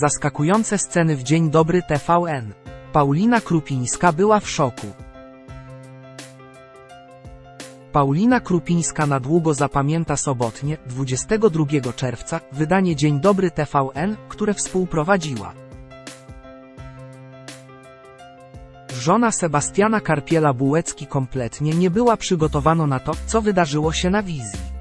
Zaskakujące sceny w Dzień Dobry TVN. Paulina Krupińska była w szoku. Paulina Krupińska na długo zapamięta sobotnie, 22 czerwca, wydanie Dzień Dobry TVN, które współprowadziła. Żona Sebastiana Karpiela-Bułecki kompletnie nie była przygotowana na to, co wydarzyło się na wizji.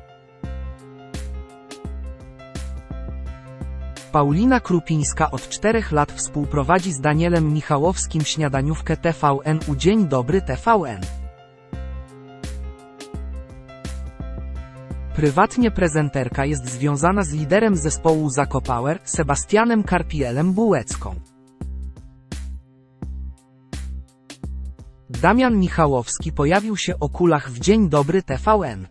Paulina Krupińska od czterech lat współprowadzi z Danielem Michałowskim śniadaniówkę TVN u Dzień Dobry TVN. Prywatnie prezenterka jest związana z liderem zespołu Zakopower, Sebastianem Karpielem Bułecką. Damian Michałowski pojawił się o kulach w Dzień Dobry TVN.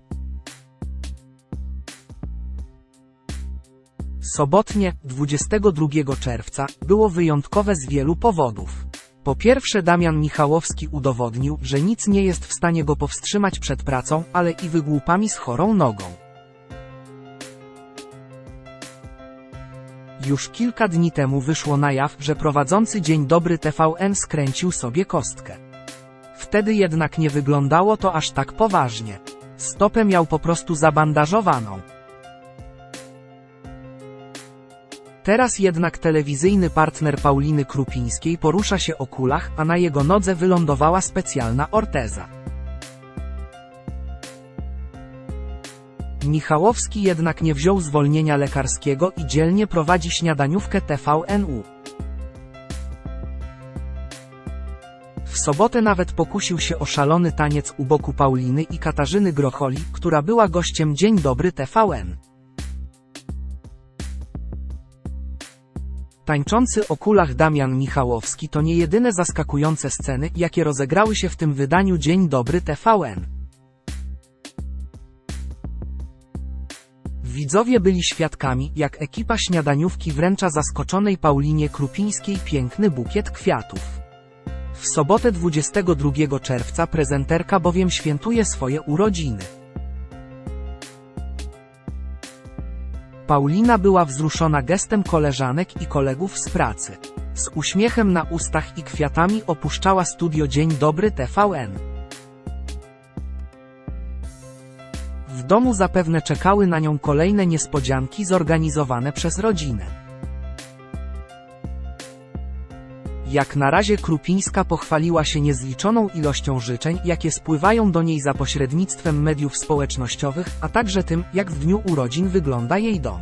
Sobotnie, 22 czerwca, było wyjątkowe z wielu powodów. Po pierwsze Damian Michałowski udowodnił, że nic nie jest w stanie go powstrzymać przed pracą, ale i wygłupami z chorą nogą. Już kilka dni temu wyszło na jaw, że prowadzący Dzień Dobry TVN skręcił sobie kostkę. Wtedy jednak nie wyglądało to aż tak poważnie. Stopę miał po prostu zabandażowaną. Teraz jednak telewizyjny partner Pauliny Krupińskiej porusza się o kulach, a na jego nodze wylądowała specjalna orteza. Michałowski jednak nie wziął zwolnienia lekarskiego i dzielnie prowadzi śniadaniówkę TVNU. W sobotę nawet pokusił się o szalony taniec u boku Pauliny i Katarzyny Grocholi, która była gościem Dzień Dobry TVN. Tańczący o kulach Damian Michałowski to nie jedyne zaskakujące sceny, jakie rozegrały się w tym wydaniu Dzień Dobry TVN. Widzowie byli świadkami, jak ekipa śniadaniówki wręcza zaskoczonej Paulinie Krupińskiej piękny bukiet kwiatów. W sobotę 22 czerwca prezenterka bowiem świętuje swoje urodziny. Paulina była wzruszona gestem koleżanek i kolegów z pracy. Z uśmiechem na ustach i kwiatami opuszczała studio Dzień Dobry TVN. W domu zapewne czekały na nią kolejne niespodzianki zorganizowane przez rodzinę. Jak na razie Krupińska pochwaliła się niezliczoną ilością życzeń, jakie spływają do niej za pośrednictwem mediów społecznościowych, a także tym, jak w dniu urodzin wygląda jej dom.